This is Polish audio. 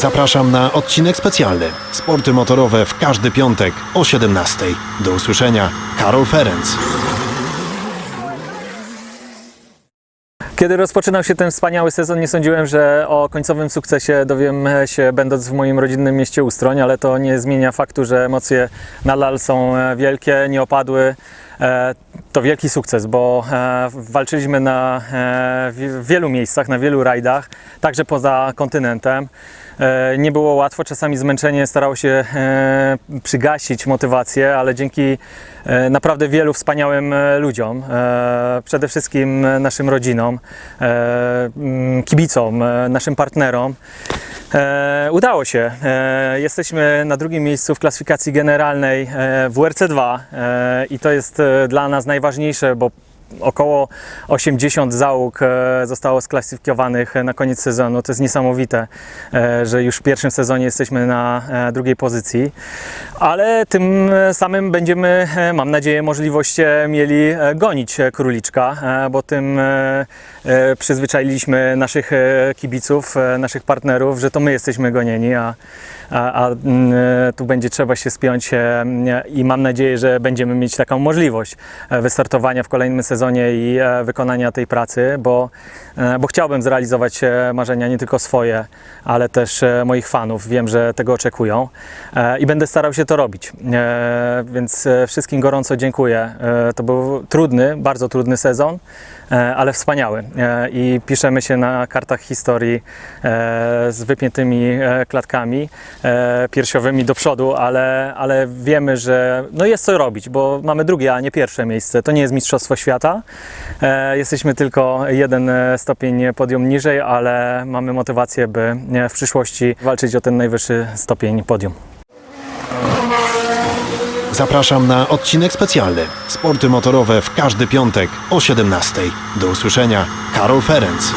Zapraszam na odcinek specjalny. Sporty motorowe w każdy piątek o 17. Do usłyszenia. Karol Ferenc. Kiedy rozpoczynał się ten wspaniały sezon, nie sądziłem, że o końcowym sukcesie dowiem się będąc w moim rodzinnym mieście Ustroń, ale to nie zmienia faktu, że emocje nadal są e, wielkie, nie opadły. E, To wielki sukces, bo e, walczyliśmy na e, wielu miejscach, na wielu rajdach, także poza kontynentem. Nie było łatwo, czasami zmęczenie starało się przygasić motywację, ale dzięki naprawdę wielu wspaniałym ludziom, przede wszystkim naszym rodzinom, kibicom, naszym partnerom, E, udało się. E, jesteśmy na drugim miejscu w klasyfikacji generalnej e, w WRC2 e, i to jest e, dla nas najważniejsze, bo około 80 załóg e, zostało sklasyfikowanych na koniec sezonu. To jest niesamowite, e, że już w pierwszym sezonie jesteśmy na e, drugiej pozycji, ale tym samym będziemy, mam nadzieję, możliwość mieli gonić króliczka, bo tym przyzwyczailiśmy naszych kibiców, naszych partnerów, że to my jesteśmy gonieni, a, a, a mm, tu będzie trzeba się spiąć i mam nadzieję, że będziemy mieć taką możliwość wystartowania w kolejnym sezonie i e, wykonania tej pracy, bo, e, bo chciałbym zrealizować e, marzenia nie tylko swoje, ale też moich fanów. Wiem, że tego oczekują i będę starał się to robić. Więc wszystkim gorąco dziękuję. To był trudny, bardzo trudny sezon, ale wspaniały. I piszemy się na kartach historii z wypiętymi klatkami piersiowymi do przodu, ale, ale wiemy, że no jest co robić, bo mamy drugie, a nie pierwsze miejsce. To nie jest Mistrzostwo Świata. E, Jesteśmy tylko jeden e, stopień podium niżej, ale mamy motywację, by e, w przyszłości walczyć o ten najwyższy stopień podium. Zapraszam na odcinek specjalny. Sporty motorowe w każdy piątek o 17. Do usłyszenia. Karol Ferenc.